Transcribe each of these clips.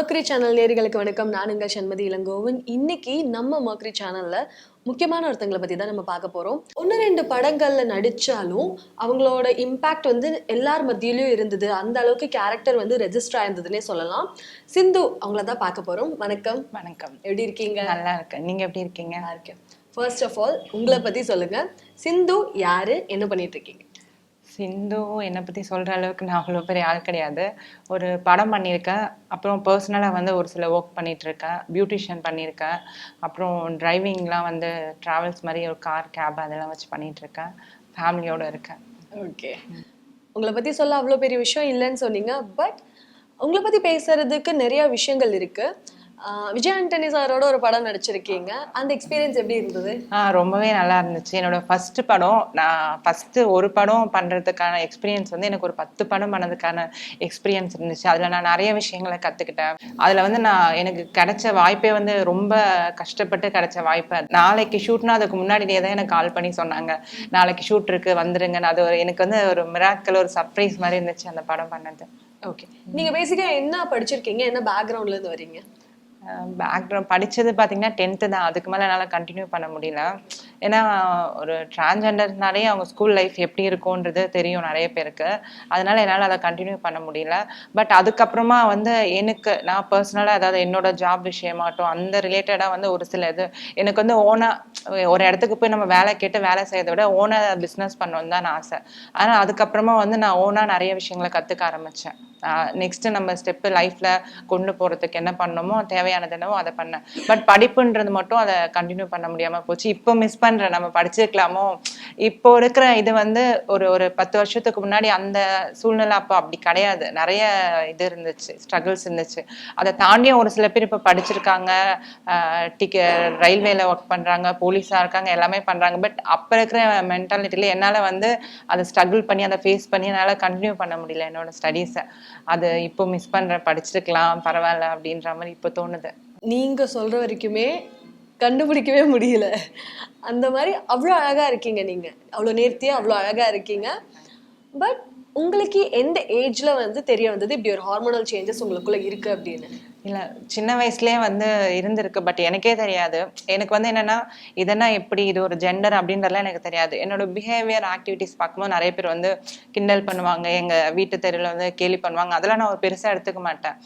Mercury channel நேர்களுக்கு வணக்கம். நான் உங்கள் சண்மதி இளங்கோவன். இன்னைக்கு நம்ம மர்க்கரி சேனல்ல முக்கியமான ஒருத்தங்களை பத்தி தான் நம்ம பார்க்க போறோம். ஒன்று ரெண்டு படங்கள்ல நடிச்சாலும் அவங்களோட இம்பாக்ட் வந்து எல்லார் மத்தியிலயும் இருந்தது. அந்த அளவுக்கு கேரக்டர் வந்து ரெஜிஸ்டர் ஆயிருந்ததுன்னே சொல்லலாம். சிந்து அவங்கள தான் பார்க்க போறோம். வணக்கம். வணக்கம். எப்படி இருக்கீங்க? நல்லா இருக்கேன். நீங்க எப்படி இருக்கீங்க? நல்லா இருக்கேன். ஃபர்ஸ்ட் ஆஃப் ஆல் உங்களை பத்தி சொல்லுங்க. சிந்து யாரு? என்ன பண்ணிட்டு இருக்கீங்க? சிந்து என்னை பற்றி சொல்கிற அளவுக்கு நான் அவ்வளோ பெரிய ஆள் கிடையாது. ஒரு படம் பண்ணியிருக்கேன். அப்புறம் பர்சனலாக வந்து ஒரு சில ஒர்க் பண்ணிகிட்ருக்கேன் பியூட்டிஷியன் பண்ணியிருக்கேன். அப்புறம் டிரைவிங்லாம் வந்து ட்ராவல்ஸ் மாதிரி ஒரு கார் கேப் அதெல்லாம் வச்சு பண்ணிகிட்ருக்கேன் ஃபேமிலியோடு இருக்கேன். ஓகே உங்களை பற்றி சொல்ல அவ்வளோ பெரிய விஷயம் இல்லைன்னு சொன்னீங்க. பட் உங்களை பற்றி பேசுகிறதுக்கு நிறையா விஷயங்கள் இருக்குது விஜய் ஆண்டனி சாரோட ஒரு படம் நடிச்சிருக்கீங்க. அந்த எக்ஸ்பீரியன்ஸ் எப்படி இருந்தது? ரொம்பவே நல்லா இருந்துச்சு. என்னோட ஃபர்ஸ்ட் படம் நான் ஃபர்ஸ்ட் ஒரு படம் பண்றதுக்கான எக்ஸ்பீரியன்ஸ் வந்து எனக்கு ஒரு பத்து படம் பண்ணதுக்கான எக்ஸ்பீரியன்ஸ் இருந்துச்சு. அதுல நான் நிறைய விஷயங்களை கத்துக்கிட்டேன். அதுல வந்து நான் எனக்கு கிடைச்ச வாய்ப்பே வந்து ரொம்ப கஷ்டப்பட்டு கிடைச்ச வாய்ப்பு நாளைக்கு ஷூட்னா அதுக்கு முன்னாடியே தான் எனக்கு கால் பண்ணி சொன்னாங்க. நாளைக்கு ஷூட் இருக்கு வந்துருங்கன்னு. அது ஒரு எனக்கு வந்து ஒரு மிராக்கல் ஒரு சர்ப்ரைஸ் மாதிரி இருந்துச்சு அந்த படம் பண்ணது. ஓகே நீங்க பேசிக்கா என்ன படிச்சிருக்கீங்க? என்ன பேக்ரவுண்ட்ல இருந்து வரீங்க? பேக்ரவுண்ட் படிச்சது பார்த்தீங்கன்னா டென்த்து தான். அதுக்கு மேலே என்னால் கண்டினியூ பண்ண முடியல. ஏன்னா ஒரு டிரான்ஜெண்டர்னாலே அவங்க ஸ்கூல் லைஃப் எப்படி இருக்கும்ன்றது தெரியும் நிறைய பேருக்கு. அதனால என்னால் அதை கண்டினியூ பண்ண முடியல. பட் அதுக்கப்புறமா வந்து எனக்கு நான் பர்சனலாக அதாவது என்னோட ஜாப் விஷயமாட்டும் அந்த ரிலேட்டடாக வந்து ஒரு சில இது எனக்கு வந்து ஓனாக ஒரு இடத்துக்கு போய் நம்ம வேலை கேட்டு வேலை செய்யறதை விட ஓனாக பிஸ்னஸ் பண்ணணும்னு தான் ஆசை. ஆனால் அதுக்கப்புறமா வந்து நான் ஓனாக நிறைய விஷயங்களை கற்றுக்க ஆரம்பித்தேன் நெக்ஸ்ட்டு நம்ம ஸ்டெப்பு லைஃப்பில் கொண்டு போகிறதுக்கு என்ன பண்ணணுமோ தேவையானது என்னவோ அதை பண்ணேன். பட் படிப்புன்றது மட்டும் அதை கண்டினியூ பண்ண முடியாமல் போச்சு. இப்போ மிஸ் பண்ண பண்ற நம்ம படிச்சிருக்கலாமோ? இப்போ இருக்கிற இது வந்து ஒரு ஒரு பத்து வருஷத்துக்கு முன்னாடி அந்த சூழ்நிலை அப்போ அப்படி கிடையாது. நிறைய இது இருந்துச்சு ஸ்ட்ரகிள்ஸ் இருந்துச்சு. அதை தாண்டியும் ஒரு சில பேர் இப்போ படிச்சிருக்காங்க. டிக்க ரயில்வேல ஒர்க் பண்றாங்க போலீஸா இருக்காங்க எல்லாமே பண்றாங்க. பட் அப்போ இருக்கிற மென்டாலிட்டியில என்னால் வந்து அதை ஸ்ட்ரகிள் பண்ணி அதை ஃபேஸ் பண்ணி என்னால் கண்டினியூ பண்ண முடியல என்னோட ஸ்டடீஸை அது இப்போ மிஸ் பண்றேன் படிச்சிருக்கலாம் பரவாயில்ல அப்படின்ற மாதிரி இப்போ தோணுது. நீங்க சொல்ற வரைக்குமே கண்டுபிடிக்கவே முடியல. அந்த மாதிரி அவ்வளோ அழகாக இருக்கீங்க நீங்கள் அவ்வளோ நேர்த்தியாக அவ்வளோ அழகாக இருக்கீங்க. பட் உங்களுக்கு எந்த ஏஜில் வந்து தெரிய வந்தது? இப்படி ஒரு ஹார்மோனல் சேஞ்சஸ் உங்களுக்குள்ளே இருக்குது அப்படின்னு. இல்ல சின்ன வயசுலயே வந்து இருந்திருக்கு பட் எனக்கே தெரியாது. எனக்கு வந்து என்னன்னா இதென்னா எப்படி இது ஒரு ஜெண்டர் அப்படின்றதுலாம் எனக்கு தெரியாது. என்னோட பிஹேவியர் ஆக்டிவிட்டிஸ் பார்க்கும்போது நிறைய பேர் வந்து கிண்டல் பண்ணுவாங்க எங்க வீட்டு தெருவில் வந்து கேலி பண்ணுவாங்க. அதெல்லாம் நான் ஒரு பெருசா எடுத்துக்க மாட்டேன்.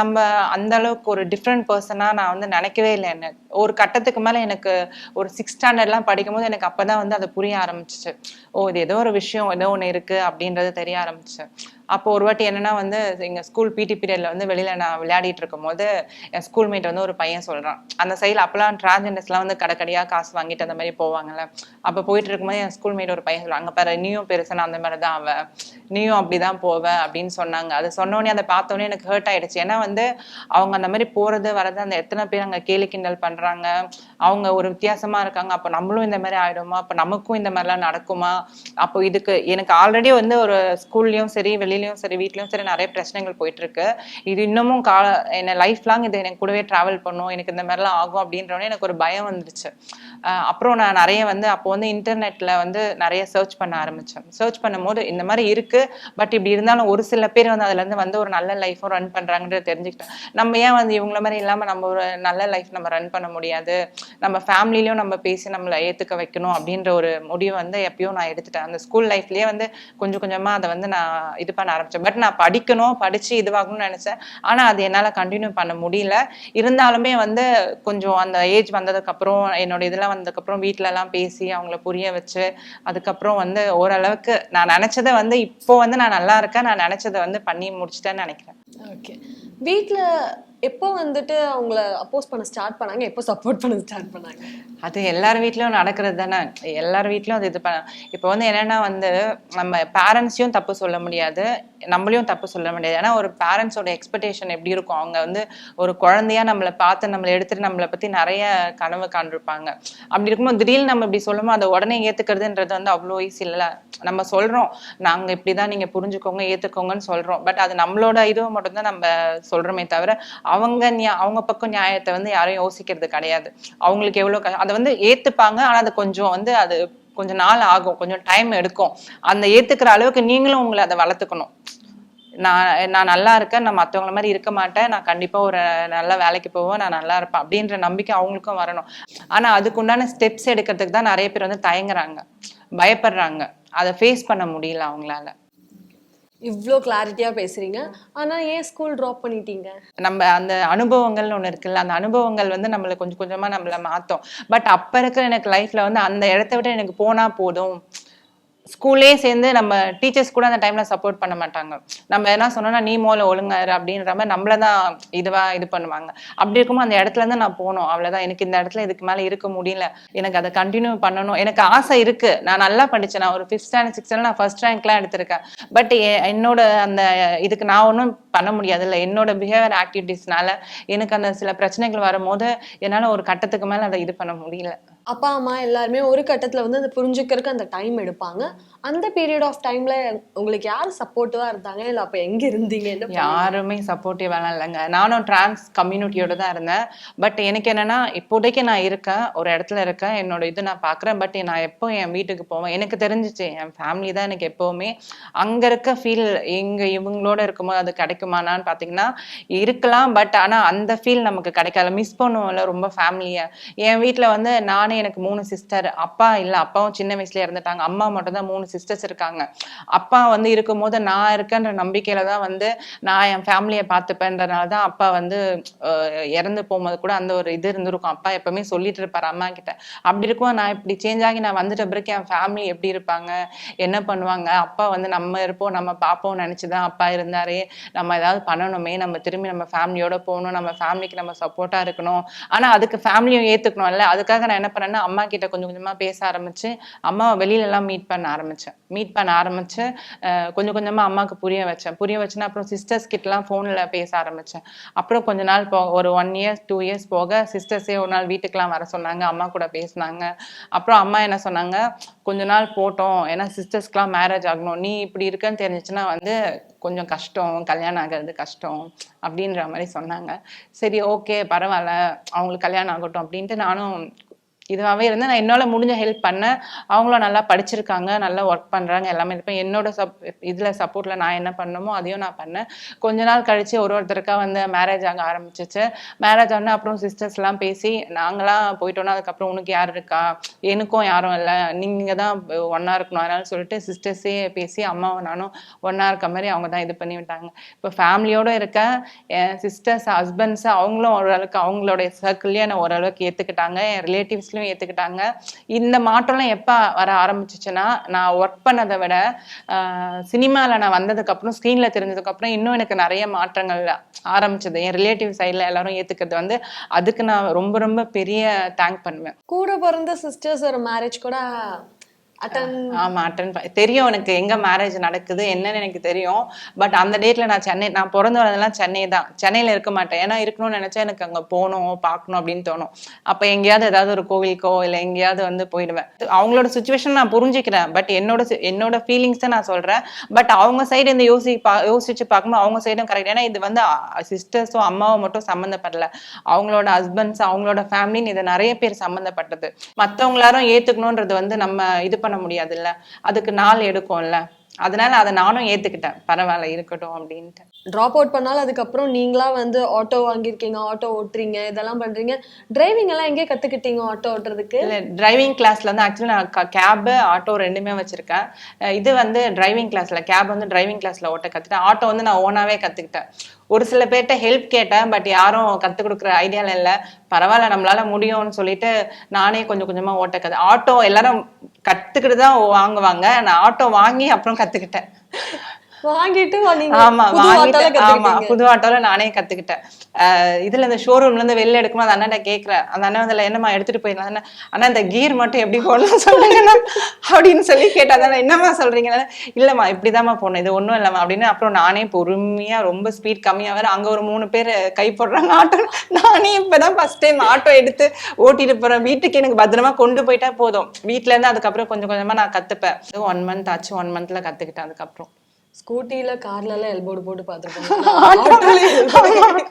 நம்ம அந்த அளவுக்கு ஒரு டிஃப்ரெண்ட் பர்சனா நான் வந்து நினைக்கவே இல்லை என்ன. ஒரு கட்டத்துக்கு மேல எனக்கு ஒரு சிக்ஸ் ஸ்டாண்டர்ட்லாம் படிக்கும்போது எனக்கு அப்பதான் வந்து அதை புரிய ஆரம்பிச்சிச்சு. ஓ இது ஏதோ ஒரு விஷயம் ஏதோ ஒன்று இருக்கு அப்படின்றது தெரிய ஆரம்பிச்சு அப்போ ஒரு வாட்டி என்னன்னா வந்து எங்கள் ஸ்கூல் பிடி பீரியட்ல வந்து வெளியில நான் விளையாடிட்டு இருக்கும்போது என் ஸ்கூல்மேட் வந்து ஒரு பையன் சொல்றான். அந்த சைடில் அப்போலாம் டிரான்ஜெண்டர்ஸ்லாம் வந்து கடைக்கடியா காசு வாங்கிட்டு அந்த மாதிரி போவாங்கல்ல. அப்போ போயிட்டு இருக்கும்போது என் ஸ்கூல்மேட் ஒரு பையன் சொல்றான் அங்கே பாரு நீயும் பெருசனா அந்த மாதிரி தான் அவ நீயும் அப்படிதான் போவ அப்படின்னு சொன்னாங்க. அது சொன்னோடனே அதை பார்த்தோன்னே எனக்கு ஹர்ட் ஆயிடுச்சு. ஏன்னா வந்து அவங்க அந்த மாதிரி போறது வரது அந்த எத்தனை பேர் அங்கே கேலி கிண்டல் பண்றாங்க அவங்க ஒரு வித்தியாசமா இருக்காங்க. அப்போ நம்மளும் இந்த மாதிரி ஆயிடுமா? அப்போ நமக்கும் இந்த மாதிரிலாம் நடக்குமா? அப்போ இதுக்கு எனக்கு ஆல்ரெடி வந்து ஒரு ஸ்கூல்லயும் சரி வெளியிலயும் சரி வீட்லயும் சரி நிறைய பிரச்சனைகள் போயிட்டு இருக்கு இது இன்னமும் கா என்ன லைஃப் லாங் இது எனக்கு கூடவே டிராவல் பண்ணும். எனக்கு இந்த மாதிரிலாம் ஆகும் அப்படின்றவொடனே எனக்கு ஒரு பயம் வந்துருச்சு. அப்புறம் நான் நிறைய வந்து அப்போ வந்து இன்டர்நெட்ல வந்து நிறைய சர்ச் பண்ண ஆரம்பிச்சேன். சர்ச் பண்ணும்போது இந்த மாதிரி இருக்கு. பட் இப்படி இருந்தாலும் ஒரு சில பேர் வந்து அதுல இருந்து வந்து ஒரு நல்ல லைஃபும் ரன் பண்றாங்கன்றத தெரிஞ்சுக்கிட்டேன். நம்ம ஏன் வந்து இவங்கள மாதிரி இல்லாம நம்ம ஒரு நல்ல லைஃப் நம்ம ரன் பண்ண முடியாது? நம்ம ஃபேமிலிலயும் நம்ம பேசி நம்மளை ஏத்துக்க வைக்கணும் அப்படின்ற ஒரு முடிவு வந்து எப்பயோ நான் எடுத்துட்டேன். அந்த ஸ்கூல் லைஃப்லயே வந்து கொஞ்சம் கொஞ்சமா அதை வந்து நான் இது பண்ண ஆரம்பிச்சேன். பட் நான் படிக்கணும் படிச்சு இதுவாகணும்னு நினைச்சேன். ஆனா அது என்னால கண்டினியூ பண்ண முடியல. இருந்தாலுமே வந்து கொஞ்சம் அந்த ஏஜ் வந்ததுக்கப்புறம் என்னோட இதெல்லாம் வந்ததுக்கப்புறம் வீட்டிலலாம் எல்லாம் பேசி அவங்கள புரிய வச்சு அதுக்கப்புறம் வந்து ஓரளவுக்கு நான் நினைச்சதை வந்து இப்போ வந்து நான் நல்லா இருக்கேன். நான் நினைச்சதை வந்து பண்ணி முடிச்சிட்டேன்னு நினைக்கிறேன். ஓகே வீட்டில் எப்போ வந்துட்டு அவங்கள அப்போஸ் பண்ண ஸ்டார்ட் பண்ணாங்க? எப்போ சப்போர்ட் பண்ண ஸ்டார்ட் பண்ணாங்க? அது எல்லார் வீட்லயும் நடக்கிறது தானே. எல்லார் வீட்லயும் அது இது பண்ண இப்போ வந்து என்னன்னா வந்து நம்ம பேரண்ட்ஸையும் தப்பு சொல்ல முடியாது. நம்மளையும் தப்பு சொல்ல முடியாது. ஏன்னா ஒரு பேரண்ட்ஸோட எக்ஸ்பெக்டேஷன் எப்படி இருக்கும்? அவங்க வந்து ஒரு குழந்தையா நம்மளை பார்த்து நம்மளை எடுத்துட்டு நம்மளை பத்தி நிறைய கனவு காண்டிருப்பாங்க அப்படி இருக்கும்போது திடீர்னு நம்ம இப்படி சொல்லுமோ அதை உடனே ஏத்துக்கிறதுன்றது வந்து அவ்வளோ ஈஸி இல்லை. நம்ம சொல்றோம் நாங்க இப்படிதான் நீங்க புரிஞ்சுக்கோங்க ஏத்துக்கோங்கன்னு சொல்றோம். பட் அது நம்மளோட இதுவை மட்டும்தான் நம்ம சொல்றோமே தவிர அவங்க நியா- அவங்க பக்கம் நியாயத்தை வந்து யாரும் யோசிக்கிறது கிடையாது. அவங்களுக்கு எவ்வளவு க- அதை வந்து ஏத்துப்பாங்க. ஆனா அது கொஞ்சம் வந்து அது கொஞ்சம் நாள் ஆகும். கொஞ்சம் டைம் எடுக்கும். அந்த ஏத்துக்கிற அளவுக்கு நீங்களும் உங்களை அதை வளர்த்துக்கணும். நான் நான் நல்லா இருக்கேன். நான் மற்றவங்கள மாதிரி இருக்க மாட்டேன். நான் கண்டிப்பாக ஒரு நல்ல வேலைக்கு போவேன். நான் நல்லா இருப்பேன் அப்படின்ற நம்பிக்கை அவங்களுக்கும் வரணும். ஆனால் அதுக்குண்டான ஸ்டெப்ஸ் எடுக்கிறதுக்கு தான் நிறைய பேர் வந்து தயங்குறாங்க. பயப்படுறாங்க. அதை ஃபேஸ் பண்ண முடியல அவங்களால. இவ்ளோ கிளாரிட்டியா பேசுறீங்க. ஆனா ஏன் ஸ்கூல் ட்ராப் பண்ணிட்டீங்க? நம்ம அந்த அனுபவங்கள்னு ஒன்று இருக்குல்ல அந்த அனுபவங்கள் வந்து நம்மளை கொஞ்சம் கொஞ்சமா நம்மளை மாற்றும் பட் அப்போ இருக்கிற எனக்கு லைஃப்பில் வந்து அந்த இடத்த விட எனக்கு போனா போதும். ஸ்கூல்லே சேர்ந்து நம்ம டீச்சர்ஸ் கூட அந்த டைம்ல சப்போர்ட் பண்ண மாட்டாங்க. நம்ம என்ன சொன்னோம்னா நீ மோல ஒழுங்காரு அப்படின்ற மாதிரி நம்மள தான் இதுவா இது பண்ணுவாங்க. அப்படி இருக்கும்போது அந்த இடத்துல இருந்து நான் போகணும் அவ்வளவுதான். எனக்கு இந்த இடத்துல இதுக்கு மேல இருக்க முடியல. எனக்கு அதை கண்டினியூ பண்ணணும். எனக்கு ஆசை இருக்கு. நான் நல்லா படிச்சேன். நான் ஒரு ஃபிஃப்த் ஸ்டாண்டர்ட் சிக்ஸ்த் நான் ஃபர்ஸ்ட் ரேங்க்லாம் எடுத்திருக்கேன். பட் என்னோட அந்த இதுக்கு நான் ஒன்றும் பண்ண முடியாது இல்லை என்னோட பிஹேவியர் ஆக்டிவிட்டீஸ்னால எனக்கு அந்த சில பிரச்சனைகள் வரும்போது என்னால ஒரு கட்டத்துக்கு மேல அதை இது பண்ண முடியல. அப்பா அம்மா எல்லாருமே ஒரு கட்டத்தில் வந்து அதை புரிஞ்சுக்கிறதுக்கு அந்த டைம் எடுப்பாங்க. அந்த பீரியட் ஆஃப் டைம்ல உங்களுக்கு யார் சப்போர்ட்டிவா இருந்தாங்க? இல்ல அப்ப எங்க இருந்தீங்க? யாருமே சப்போர்ட்டிவாலாம் இல்லைங்க நானும் டிரான்ஸ் கம்யூனிட்டியோட தான் இருந்தேன். பட் எனக்கு என்னன்னா இப்போதைக்கு நான் இருக்கேன் ஒரு இடத்துல இருக்கேன். என்னோட இது நான் பார்க்குறேன் பட் நான் எப்போ என் வீட்டுக்கு போவேன்? எனக்கு தெரிஞ்சிச்சு. என் ஃபேமிலி தான் எனக்கு எப்போவுமே அங்கே இருக்க ஃபீல் இங்கே இவங்களோட இருக்கும்போது அது கிடைக்குமானான்னு பார்த்தீங்கன்னா இருக்கலாம். பட் ஆனால் அந்த ஃபீல் நமக்கு கிடைக்காது மிஸ் பண்ணுவோம்ல ரொம்ப ஃபேமிலியை என் வீட்டில் வந்து நானே எனக்கு மூணு சிஸ்டர் அப்பா இல்லை அப்பாவும் சின்ன வயசுல இறந்துட்டாங்க. அம்மா மட்டும் தான் மூணு சிஸ்டர்ஸ் இருக்காங்க. அப்பா வந்து இருக்கும்போது நான் இருக்கேன்ற நம்பிக்கையில தான் வந்து நான் என் ஃபேமிலியை பார்த்துப்பேன்றனால தான் அப்பா வந்து இறந்து போகும்போது கூட அந்த ஒரு இது இருந்திருக்கும். அப்பா எப்பவுமே சொல்லிட்டு இருப்பார் அம்மா கிட்ட. அப்படி இருக்கும் நான் இப்படி சேஞ்ச் ஆகி நான் வந்துட்ட பிறகு என் ஃபேமிலி எப்படி இருப்பாங்க? என்ன பண்ணுவாங்க? அப்பா வந்து நம்ம இருப்போம் நம்ம பார்ப்போம் நினைச்சுதான் அப்பா இருந்தாரே. நம்ம ஏதாவது பண்ணணுமே நம்ம திரும்பி நம்ம ஃபேமிலியோட போகணும் நம்ம ஃபேமிலிக்கு நம்ம சப்போர்ட்டா இருக்கணும். ஆனா அதுக்கு ஃபேமிலியும் ஏத்துக்கணும்ல. அதுக்காக நான் என்ன பண்ணேன்னா அம்மா கிட்ட கொஞ்சம் கொஞ்சமா பேச ஆரம்பிச்சு அம்மாவை வெளியில எல்லாம் மீட் பண்ண ஆரம்பித்தேன் மீட் பண்ண ஆரம்பிச்சு கொஞ்சம் கொஞ்சமா அம்மாவுக்கு புரிய வச்சேன். புரிய வச்சுன்னா அப்புறம் சிஸ்டர்ஸ் கிட்டலாம் ஃபோனில் பேச ஆரம்பிச்சேன். அப்புறம் கொஞ்ச நாள் போ ஒரு ஒன் இயர்ஸ் டூ இயர்ஸ் போக சிஸ்டர்ஸே ஒரு நாள் வீட்டுக்கெலாம் வர சொன்னாங்க. அம்மா கூட பேசினாங்க. அப்புறம் அம்மா என்ன சொன்னாங்க? கொஞ்ச நாள் போட்டோம். ஏன்னா சிஸ்டர்ஸ்க்குலாம் மேரேஜ் ஆகணும். நீ இப்படி இருக்கன்னு தெரிஞ்சிச்சுன்னா வந்து கொஞ்சம் கஷ்டம். கல்யாணம் ஆகிறது கஷ்டம் அப்படின்ற மாதிரி சொன்னாங்க. சரி ஓகே பரவாயில்ல. அவங்களுக்கு கல்யாணம் ஆகட்டும் அப்படின்ட்டு நானும் இதுவாகவே இருந்து நான் என்னால் முடிஞ்ச ஹெல்ப் பண்ணேன் அவங்களும் நல்லா படிச்சிருக்காங்க நல்லா ஒர்க் பண்ணுறாங்க எல்லாமே. இருப்பேன் என்னோட சப் இதில் சப்போர்ட்டில் நான் என்ன பண்ணணுமோ அதையும் நான் பண்ணேன். கொஞ்ச நாள் கழித்து ஒரு ஒருத்தருக்கா வந்து மேரேஜ் ஆக ஆரம்பிச்சிச்சு. மேரேஜ் ஆன அப்புறம் சிஸ்டர்ஸ்லாம் பேசி நாங்களாம் போயிட்டோன்னா அதுக்கப்புறம் உனக்கு யார் இருக்கா? எனக்கும் யாரும் இல்லை. நீங்கள் தான் ஒன்றா இருக்கணும் அதனால சொல்லிட்டு சிஸ்டர்ஸே பேசி அம்மாவும் நானும் ஒன்றா இருக்க மாதிரி அவங்க தான் இது பண்ணி விட்டாங்க. இப்போ ஃபேமிலியோடு இருக்க என் சிஸ்டர்ஸ் ஹஸ்பண்ட்ஸ் அவங்களும் ஓரளவுக்கு அவங்களோட சர்க்கிள்லேயே என்னை ஓரளவுக்கு ஏற்றுக்கிட்டாங்க என் ரிலேட்டிவ்ஸ் ரிலேட்டிவ்ஸ்லையும் ஏற்றுக்கிட்டாங்க இந்த மாற்றம்லாம் எப்போ வர ஆரம்பிச்சிச்சுன்னா நான் ஒர்க் பண்ணதை விட சினிமாவில் நான் வந்ததுக்கப்புறம் ஸ்க்ரீனில் தெரிஞ்சதுக்கப்புறம் இன்னும் எனக்கு நிறைய மாற்றங்கள் ஆரம்பிச்சது. என் ரிலேட்டிவ் சைடில் எல்லாரும் ஏற்றுக்கிறது வந்து அதுக்கு நான் ரொம்ப ரொம்ப பெரிய தேங்க் பண்ணுவேன். கூட பிறந்த சிஸ்டர்ஸ் ஒரு மேரேஜ் கூட ஆமா அட்டன் தெரியும் எனக்கு எங்க மேரேஜ் நடக்குது என்னன்னு எனக்கு தெரியும். பட் அந்த டேட்ல நான் சென்னை நான் பிறந்து வரதெல்லாம் சென்னை தான். சென்னையில இருக்க மாட்டேன். ஏன்னா இருக்கணும்னு நினைச்சா எனக்கு அங்க போகணும் பார்க்கணும் அப்படின்னு தோணும். அப்ப எங்கேயாவது ஏதாவது ஒரு கோவிலுக்கோ இல்லை எங்கேயாவது வந்து போயிடுவேன். அவங்களோட சுச்சுவேஷன் நான் புரிஞ்சுக்கிறேன். பட் என்னோட என்னோட ஃபீலிங்ஸ் நான் சொல்றேன். பட் அவங்க சைடு இந்த யோசி பா யோசிச்சு பார்க்கும்போது அவங்க சைடும் கரெக்ட் ஏன்னா இது வந்து சிஸ்டர்ஸும் அம்மாவும் மட்டும் சம்மந்தப்படல. அவங்களோட ஹஸ்பண்ட்ஸ் அவங்களோட ஃபேமிலின்னு இது நிறைய பேர் சம்மந்தப்பட்டது. மத்தவங்களாரும் ஏத்துக்கணும்ன்றது ஏத்துக்கணுன்றது வந்து நம்ம இது பண்ண முடியாதுல்ல. அதுக்கு நாள் எடுக்கும்ல. அதனால அதை நானும் ஏத்துக்கிட்டேன். பரவாயில்ல இருக்கட்டும் அப்படின்ட்டு. ட்ராப் அவுட் பண்ணாலும் அதுக்கப்புறம் நீங்களா வந்து ஆட்டோ வாங்கியிருக்கீங்க ஆட்டோ ஓட்டுறீங்க இதெல்லாம் பண்றீங்க. டிரைவிங் எல்லாம் எங்கே கத்துக்கிட்டீங்க ஆட்டோ ஓட்டுறதுக்கு? இல்ல டிரைவிங் கிளாஸ்ல வந்து ஆக்சுவலி நான் கேபு ஆட்டோ ரெண்டுமே வச்சிருக்கேன். இது வந்து டிரைவிங் கிளாஸ்ல கேப் வந்து டிரைவிங் கிளாஸ்ல ஓட்ட கத்துட்டேன் ஆட்டோ வந்து நான் ஓனாவே கத்துக்கிட்டேன். ஒரு சில பேர்கிட்ட ஹெல்ப் கேட்டேன் பட் யாரும் கத்துக் கொடுக்குற ஐடியால இல்ல. பரவாயில்ல நம்மளால முடியும்னு சொல்லிட்டு நானே கொஞ்சம் கொஞ்சமா ஓட்ட கத்து ஆட்டோ எல்லாரும் கத்துக்கிட்டு தான் வாங்குவாங்க. நான் ஆட்டோ வாங்கி அப்புறம் கத்துக்கிட்டேன். வாங்கிட்டு ஆமா புது வாங்கிட்டு ஆமா புது ஆட்டோல நானே கத்துக்கிட்டேன். இதுல இந்த ஷோரூம்ல இருந்து வெளில எடுக்கும்போது அந்த அண்ணன் கேக்குறேன். அந்த அண்ணன் வந்து என்னமா எடுத்துட்டு போயிடலாம் அண்ணா ஆனா இந்த கீர் மட்டும் எப்படி போடணும் சொல்லுங்கண்ணா அப்படின்னு சொல்லி கேட்டா அதான் என்னம்மா சொல்றீங்க? இல்லம்மா இப்படிதாம்மா போடணும். இது ஒண்ணும் இல்லம்மா. அப்படின்னு அப்புறம் நானே பொறுமையா ரொம்ப ஸ்பீட் கம்மியா வேற அங்க ஒரு மூணு பேர் கை போடுறாங்க ஆட்டோ நானே இப்பதான் ஃபர்ஸ்ட் டைம் ஆட்டோ எடுத்து ஓட்டிட்டு போறேன். வீட்டுக்கு எனக்கு பத்திரமா கொண்டு போயிட்டா போதும். வீட்ல இருந்து அதுக்கப்புறம் கொஞ்சம் கொஞ்சமா நான் கத்துப்பேன். ஒன் மந்த் ஆச்சு ஒன் மந்த்ல கத்துக்கிட்டேன் அதுக்கப்புறம். ஸ்கூட்டில கார்ல எல்லாம் எல்போர்டு போட்டு பார்த்துருக்கோம்.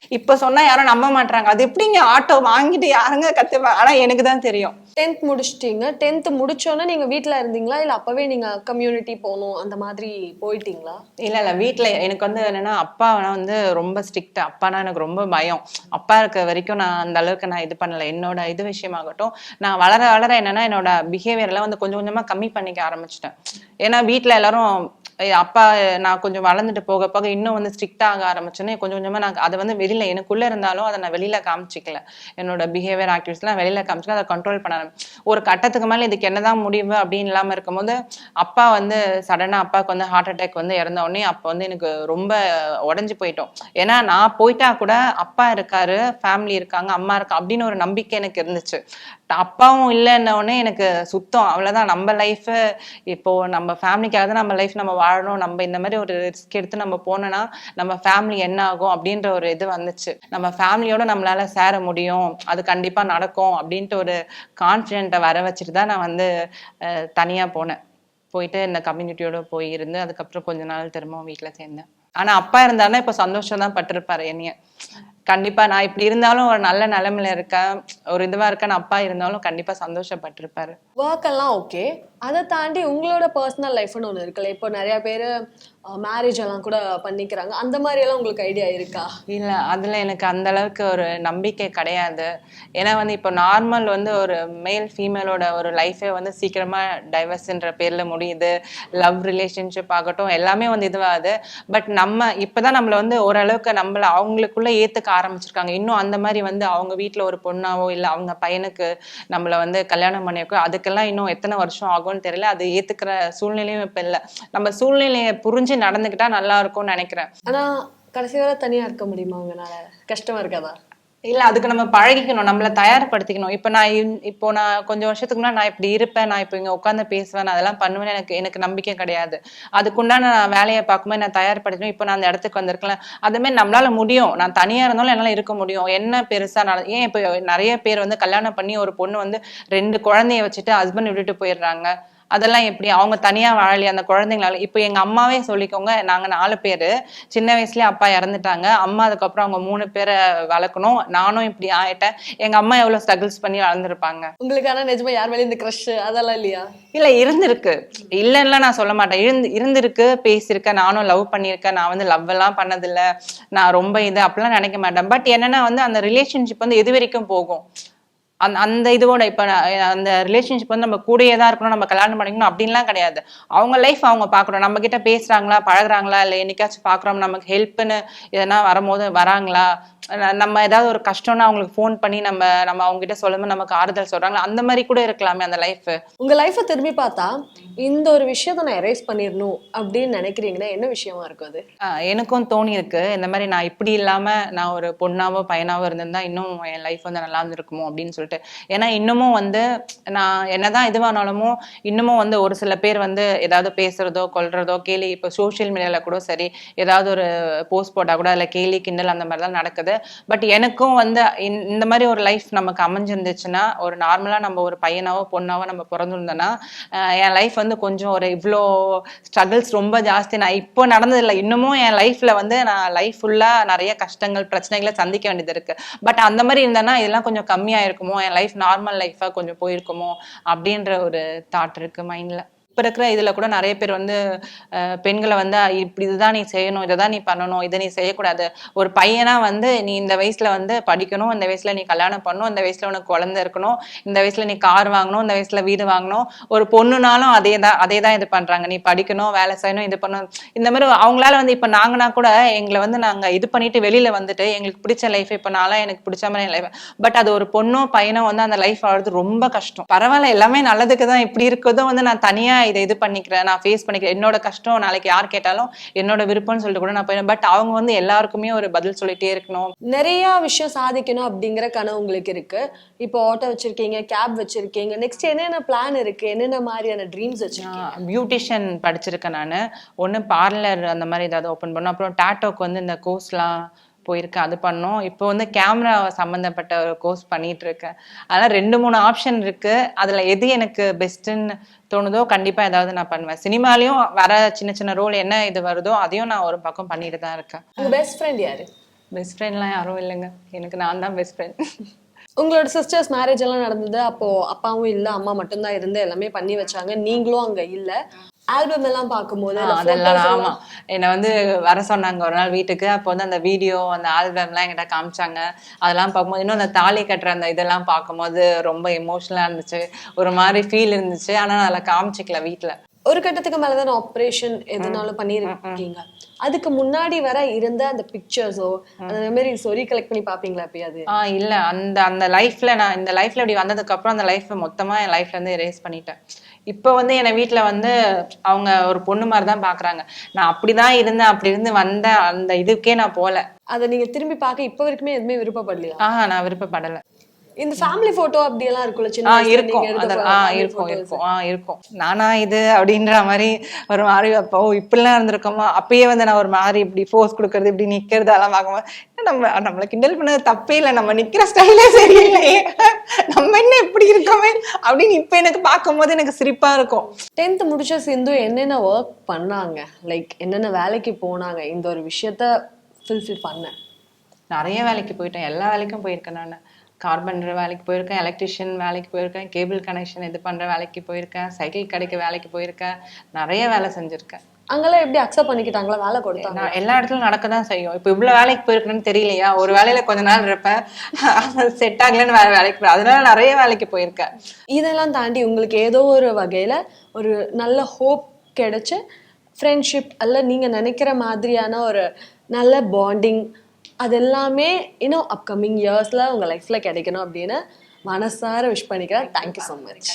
இப்ப சொன்னா யாரும் நம்ப மாட்டாங்க அது எப்படிங்க ஆட்டோ வாங்கிட்டு யாருங்க கத்துப்பா? ஆனா எனக்கு தான் தெரியும். டென்த் முடிச்சிட்டீங்க. டென்த் முடிச்சோன்னே நீங்க வீட்ல இருந்தீங்களா? இல்ல அப்பவே நீங்க கம்யூனிட்டி போகணும் அந்த மாதிரி போயிட்டீங்களா? இல்ல இல்ல. வீட்ல எனக்கு வந்து என்னன்னா அப்பானா வந்து ரொம்ப ஸ்ட்ரிக்ட் அப்பானா எனக்கு ரொம்ப பயம். அப்பா இருக்க வரைக்கும் நான் அந்த அளவுக்கு நான் இது பண்ணல. என்னோட இது விஷயமாகட்டும் நான் வளர வளர என்னன்னா என்னோட பிஹேவியர்லாம் வந்து கொஞ்சம் கொஞ்சமா கம்மி பண்ணிக்க ஆரம்பிச்சிட்டேன். ஏன்னா வீட்ல எல்லாரும் அப்பா நான் கொஞ்சம் வளர்ந்துட்டு போக போக இன்னும் வந்து ஸ்ட்ரிக்ட் ஆக ஆரம்பிச்சோன்னே கொஞ்சம் கொஞ்சமா நான் அதை வந்து வெளியில எனக்குள்ள இருந்தாலும் அதை நான் வெளியில காமிச்சிக்கல. என்னோட பிஹேவியர் ஆக்டிவிட்டிஸ்லாம் வெளியில காமிச்சிக்கல அதை கண்ட்ரோல் பண்ண ஒரு கட்டத்துக்கு மேல இதுக்கு என்னதான் முடிவு அப்படின்னு இல்லாம இருக்கும்போது அப்பா வந்து சடனா அப்பாவுக்கு வந்து ஹார்ட் அட்டாக் வந்து இறந்த உடனே அப்போ வந்து எனக்கு ரொம்ப உடஞ்சு போயிட்டோம். ஏன்னா நான் போயிட்டா கூட அப்பா இருக்காரு ஃபேமிலி இருக்காங்க அம்மா இருக்கா அப்படின்னு ஒரு நம்பிக்கை எனக்கு இருந்துச்சு. அப்பாவும் இல்லைன்ன உடனே எனக்கு சுத்தம். அவ்வளவுதான். நம்ம லைஃப் இப்போ நம்ம ஃபேமிலிக்காக தான் நம்ம லைஃப் நம்ம வாழணும். நம்ம இந்த மாதிரி ஒரு ரிஸ்க் எடுத்து நம்ம போனோம்னா நம்ம ஃபேமிலி என்ன ஆகும் அப்படின்ற ஒரு இது வந்துச்சு. நம்ம ஃபேமிலியோட நம்மளால சேர முடியும். அது கண்டிப்பா நடக்கும் அப்படின்ட்டு ஒரு கான்ஃபிடென்ட்டை வர வச்சுட்டு தான் நான் வந்து அஹ், தனியா போனேன். போயிட்டு இந்த கம்யூனிட்டியோட போய் இருந்து அதுக்கப்புறம் கொஞ்ச நாள் திரும்பவும் வீட்டில் சேர்ந்தேன். ஆனா அப்பா இருந்தாருன்னா இப்ப சந்தோஷம் தான் பட்டிருப்பாரு என்னைய. கண்டிப்பா நான் இப்படி இருந்தாலும் ஒரு நல்ல நிலைமையில இருக்கேன். ஒரு இதுவா இருக்கேன்னு அப்பா இருந்தாலும் கண்டிப்பா சந்தோஷப்பட்டிருப்பாரு. ஒர்க் எல்லாம் ஓகே அதை தாண்டி உங்களோட பர்சனல் லைஃப்னு ஒன்று இருக்குல்ல இப்போ நிறைய பேர் மேரேஜ் எல்லாம் கூட பண்ணிக்கிறாங்க. அந்த மாதிரி எல்லாம் உங்களுக்கு ஐடியா இருக்கா? இல்லை அதில் எனக்கு அந்த அளவுக்கு ஒரு நம்பிக்கை கிடையாது. ஏன்னா வந்து இப்போ நார்மல் வந்து ஒரு மேல் ஃபீமேலோட ஒரு லைஃபே வந்து சீக்கிரமாக டைவர்ஸ்ன்ற பேரில் முடியுது. லவ் ரிலேஷன்ஷிப் ஆகட்டும் எல்லாமே வந்து இதுவாகுது. பட் நம்ம இப்போ தான் நம்மளை வந்து ஓரளவுக்கு நம்மளை அவங்களுக்குள்ளே ஏற்றுக்க ஆரம்பிச்சிருக்காங்க. இன்னும் அந்த மாதிரி வந்து அவங்க வீட்டில் ஒரு பொண்ணாவோ இல்லை அவங்க பையனுக்கு நம்மளை வந்து கல்யாணம் பண்ணியிருக்கோ அதுக்கெல்லாம் இன்னும் எத்தனை வருஷம் ஆகும்? ஆகும்னு தெரியல. அது ஏத்துக்கிற சூழ்நிலையும் இப்ப இல்ல. நம்ம சூழ்நிலையை புரிஞ்சு நடந்துக்கிட்டா நல்லா இருக்கும்னு நினைக்கிறேன். ஆனா கடைசி வரை தனியா இருக்க முடியுமா உங்களால? கஷ்டமா இருக்காதா? இல்ல அதுக்கு நம்ம பழகிக்கணும் நம்மள தயார்படுத்திக்கணும். இப்ப நான் இப்போ நான் கொஞ்சம் வருஷத்துக்கு முன்னாடி நான் இப்படி இருப்பேன் நான் இப்போ இங்க உட்காந்து பேசுவேன் நான் அதெல்லாம் பண்ணுவேன் எனக்கு எனக்கு நம்பிக்கை கிடையாது. அதுக்குண்டான நான் வேலையை பார்க்கும்போது நான் தயார்படுத்தணும் இப்போ நான் அந்த இடத்துக்கு வந்திருக்கலாம் அதே மாதிரி நம்மளால முடியும். நான் தனியா இருந்தாலும் என்னால இருக்க முடியும். என்ன பெருசா நான் ஏன் இப்போ நிறைய பேர் வந்து கல்யாணம் பண்ணி ஒரு பொண்ணு வந்து ரெண்டு குழந்தைய வச்சுட்டு ஹஸ்பண்ட் விட்டுட்டு போயிடுறாங்க. அதெல்லாம் எப்படி? அவங்க தனியா வாழலையா? அந்த குழந்தைங்களால. இப்போ எங்க அம்மாவே சொல்லிக்கோங்க நாங்க நாலு பேரு. சின்ன வயசுலயே அப்பா இறந்துட்டாங்க. அம்மா அதுக்கப்புறம் அவங்க மூணு பேரை வளர்க்கணும். நானும் இப்படி ஆயிட்டேன். எங்க அம்மா எவ்வளவு ஸ்ட்ரகிள்ஸ் பண்ணி வளர்ந்துருப்பாங்க? உங்களுக்கு ஆனா நிஜமா யார் மேலே இந்த க்ரஷ் அதெல்லாம் இல்லையா? இல்ல இருந்திருக்கு. இல்லைன்னா நான் சொல்ல மாட்டேன். இருந்து இருந்திருக்கு பேசியிருக்கேன். நானும் லவ் பண்ணியிருக்கேன். நான் வந்து லவ் எல்லாம் பண்ணதில்ல. நான் ரொம்ப இது அப்படிலாம் நினைக்க மாட்டேன். பட் என்னன்னா வந்து அந்த ரிலேஷன்ஷிப் வந்து எது வரைக்கும் போகும்? அந்த அந்த இதுவோட இப்ப அந்த ரிலேஷன்ஷிப் வந்து நம்ம கூடயே தான் இருக்கணும் நம்ம கல்யாணம் பண்ணிக்கணும் அப்படின்லாம் கிடையாது. அவங்க லைஃப் அவங்க பார்க்கணும். நம்ம கிட்ட பேசுறாங்களா பழகுறாங்களா இல்லை என்னைக்காச்சும் பார்க்குறோம் நமக்கு ஹெல்ப்னு எதனா வரும்போது வராங்களா நம்ம ஏதாவது ஒரு கஷ்டம்னா அவங்களுக்கு ஃபோன் பண்ணி நம்ம நம்ம அவங்க கிட்ட சொல்லும்போது நமக்கு ஆறுதல் சொல்றாங்களா? அந்த மாதிரி கூட இருக்கலாமே அந்த லைஃப் உங்க லைஃப்பை திரும்பி பார்த்தா இந்த ஒரு விஷயத்த நான் எரேஸ் பண்ணிடணும் அப்படின்னு நினைக்கிறீங்கன்னா என்ன விஷயமா இருக்கும் அது? எனக்கும் தோணி இருக்கு இந்த மாதிரி நான் இப்படி இல்லாம நான் ஒரு பொண்ணாவோ பையனாவோ இருந்திருந்தா இன்னும் என் லைஃப் வந்து நல்லா இருந்திருக்குமோ அப்படின்னு சொல்லிட்டு. ஏன்னா இன்னமும் வந்து நான் என்னதான் இதுவானாலுமோ இன்னமும் வந்து ஒரு சில பேர் வந்து ஏதாவது பேசுறதோ கொல்றதோ கேலி இப்போ சோஷியல் மீடியால கூட சரி ஏதாவது ஒரு போஸ்ட் போட்டா கூட அதுல கேலி கிண்டல் அந்த மாதிரி தான் நடக்குது பட் எனக்கும் வந்து இந்த- மாதிரி ஒரு லைஃப் நமக்கு அமைஞ்சிருந்துச்சுன்னா ஒரு நார்மலா நம்ம ஒரு பையனாவோ பொண்ணாவோ நம்ம பிறந்திருந்தோம்னா என் லைஃப் வந்து கொஞ்சம் ஒரு இவ்வளோ ஸ்ட்ரகிள்ஸ் ரொம்ப ஜாஸ்தி. நான் இப்போ நடந்ததில்லை. இன்னமும் என் லைஃப்ல வந்து நான் லைஃப் ஃபுல்லா நிறைய கஷ்டங்கள் பிரச்சனைகளை சந்திக்க வேண்டியது இருக்கு. பட் அந்த மாதிரி இருந்தேன்னா இதெல்லாம் கொஞ்சம் கம்மியா இருக்குமோ என் லைஃப் நார்மல் லைஃபா கொஞ்சம் போயிருக்குமோ? அப்படின்ற ஒரு தாட் இருக்கு மைண்ட்ல இப்போ இருக்கிற இதில் கூட நிறைய பேர் வந்து பெண்களை வந்து இப்படி இதுதான் நீ செய்யணும் இதை தான் நீ பண்ணணும் இதை நீ செய்யக்கூடாது. ஒரு பையனாக வந்து நீ இந்த வயசில் வந்து படிக்கணும் இந்த வயசில் நீ கல்யாணம் பண்ணணும் இந்த வயசில் உனக்கு குழந்தை இருக்கணும் இந்த வயசில் நீ கார் வாங்கணும் இந்த வயசில் வீடு வாங்கணும். ஒரு பொண்ணுனாலும் அதே தான் அதே தான் இது பண்ணுறாங்க நீ படிக்கணும் வேலை செய்யணும் இது பண்ணணும். இந்த மாதிரி அவங்களால வந்து இப்போ நாங்கன்னா கூட எங்களை வந்து நாங்கள் இது பண்ணிட்டு வெளியில் வந்துட்டு எங்களுக்கு பிடிச்ச லைஃப் இப்போ நான்லாம் எனக்கு பிடிச்ச மாதிரி லைஃப் பட் அது ஒரு பொண்ணோ பையனோ வந்து அந்த லைஃப் வாழ்றது ரொம்ப கஷ்டம். பரவாயில்ல எல்லாமே நல்லதுக்கு தான் இப்படி இருக்கிறதும் வந்து நான் தனியாக தனியா இதை இது பண்ணிக்கிறேன் நான் ஃபேஸ் பண்ணிக்கிறேன். என்னோட கஷ்டம் நாளைக்கு யார் கேட்டாலும் என்னோட விருப்பம்னு சொல்லிட்டு கூட நான் போயிடுவேன். பட் அவங்க வந்து எல்லாருக்குமே ஒரு பதில் சொல்லிட்டே இருக்கணும். நிறைய விஷயம் சாதிக்கணும் அப்படிங்கிற கனவு உங்களுக்கு இருக்கு. இப்போ ஆட்டோ வச்சிருக்கீங்க கேப் வச்சிருக்கீங்க நெக்ஸ்ட் என்னென்ன பிளான் இருக்கு? என்னென்ன மாதிரியான ட்ரீம்ஸ் வச்சிருக்கீங்க? பியூட்டிஷியன் படிச்சிருக்கேன் நான். ஒன்று பார்லர் அந்த மாதிரி ஏதாவது ஓப்பன் பண்ணோம் அப்புறம் டாட்டோக்கு வந்து இந்த கோர்ஸ்லாம் போயிருக்கேன் அது பண்ணோம். இப்போ வந்து கேமரா சம்மந்தப்பட்ட ஒரு கோர்ஸ் பண்ணிட்டு இருக்கேன் அதனால் ரெண்டு மூணு ஆப்ஷன் இருக்கு. அதில் எது எனக்கு பெஸ்ட்டுன்னு தோணுதோ கண்டிப்பாக ஏதாவது நான் பண்ணுவேன். சினிமாலையும் வர சின்ன சின்ன ரோல் என்ன இது வருதோ அதையும் நான் ஒரு பக்கம் பண்ணிட்டு தான் இருக்கேன். பெஸ்ட் ஃப்ரெண்ட் யாரு? பெஸ்ட் ஃப்ரெண்ட்லாம் யாரும் இல்லைங்க. எனக்கு நான் தான் பெஸ்ட் ஃப்ரெண்ட் உங்களோட சிஸ்டர்ஸ் மேரேஜ் எல்லாம் நடந்தது அப்போ அப்பாவும் இல்ல அம்மா மட்டும்தான் இருந்து எல்லாமே பண்ணி வச்சாங்க. நீங்களும் அங்க இல்ல. ஆல்பம் எல்லாம் பார்க்கும்போது அதெல்லாம் ஆமா எல்லாம் என்னை வந்து வர சொன்னாங்க ஒரு நாள் வீட்டுக்கு. அப்போ வந்து அந்த வீடியோ அந்த ஆல்பம்லாம் என்கிட்ட காமிச்சாங்க. அதெல்லாம் பார்க்கும்போது இன்னும் அந்த தாலி கட்டுற அந்த இதெல்லாம் பார்க்கும்போது ரொம்ப எமோஷனலாக இருந்துச்சு. ஒரு மாதிரி ஃபீல் இருந்துச்சு. ஆனா நான் அதில் காமிச்சிக்கல வீட்டில் ஒரு கட்டத்துக்கு மேலதான் ஆப்ரேஷன் எதுனாலும் பண்ணிருக்கீங்க அதுக்கு முன்னாடி வர இருந்த அந்த பிக்சர்ஸோ அந்த மெமரிஸோ ரீகலெக்ட் பண்ணி பாப்பீங்களா எப்பயாவது? ஆ இல்ல. அந்த அந்த லைஃப்ல நான் இந்த லைஃப்ல இப்படி வந்ததுக்கு அப்புறம் அந்த லைஃப் மொத்தமா என் லைஃப்ல இருந்து எரேஸ் பண்ணிட்டேன். இப்போ வந்து என்னை வீட்ல வந்து அவங்க ஒரு பொண்ணு மாதிரி தான் பாக்குறாங்க. நான் அப்படிதான் இருந்தேன் அப்படி இருந்து வந்தேன் அந்த இதுக்கே நான் போல. அதை நீங்க திரும்பி பார்க்க இப்ப வரைக்குமே எதுவுமே விருப்பப்படலையா? ஆஹ் நான் விருப்பப்படல. இந்த ஃபேமிலி போட்டோ அப்படி எல்லாம் இருக்குல்ல சின்ன ஆ இருக்கும். ஆ இருக்கும். இருக்கும். ஆ இருக்கும். நானா இது அப்படின்ற மாதிரி ஒரு மாதிரி அப்போ இப்படிலாம் இருந்திருக்கோமா அப்பயே வந்து நான் ஒரு மாதிரி இப்படி ஃபோர்ஸ் கொடுக்கறது இப்படி நிக்கிறது அதெல்லாம் பார்க்கும்போது நம்ம நம்மள கிண்டல் பண்ணது தப்பே இல்லை. நம்ம நிக்கிற ஸ்டைலே சரியில்லையே. நம்ம என்ன இப்படி இருக்கோமே அப்படின்னு இப்ப எனக்கு பார்க்கும்போது எனக்கு சிரிப்பா இருக்கும். டென்த் முடிச்ச சிந்து என்னென்ன ஒர்க் பண்ணாங்க? லைக் என்னென்ன வேலைக்கு போனாங்க? இந்த ஒரு விஷயத்த ஃபுல்ஃபில் பண்ண. நிறைய வேலைக்கு போயிட்டேன். எல்லா வேலைக்கும் போயிருக்கேன் நான். கார்பெண்டர் வேலைக்கு போயிருக்கேன் எலக்ட்ரிஷியன் வேலைக்கு போயிருக்கேன் கேபிள் கனெக்ஷன் இது பண்ற வேலைக்கு போயிருக்கேன் சைக்கிள் கடைக்கு வேலைக்கு போயிருக்கேன். நிறைய வேலை செஞ்சிருக்கேன். அங்கெல்லாம் எப்படி அக்செப்ட் பண்ணிக்கிட்டாங்களா வேலை கொடுத்தாங்க. எல்லா இடத்துலயும் நடக்க தான் செய்யும். இப்போ இவ்வளவு வேலைக்கு போயிருக்கேன்னு தெரியலையா? ஒரு வேலையில கொஞ்ச நாள் இருப்பேன் செட் ஆகலைன்னு வேற வேலைக்கு போறேன் அதனால நிறைய வேலைக்கு போயிருக்கேன். இதெல்லாம் தாண்டி உங்களுக்கு ஏதோ ஒரு வகையில ஒரு நல்ல ஹோப் கிடைச்சு ஃப்ரெண்ட்ஷிப் அல்ல நீங்க நினைக்கிற மாதிரியான ஒரு நல்ல பாண்டிங் அது எல்லாமே இன்னும் அப்கமிங் இயர்ஸ்ல உங்க லைஃப்ல கிடைக்கணும் அப்படின்னு மனசார விஷ் பண்ணிக்கிறேன். Thank you so much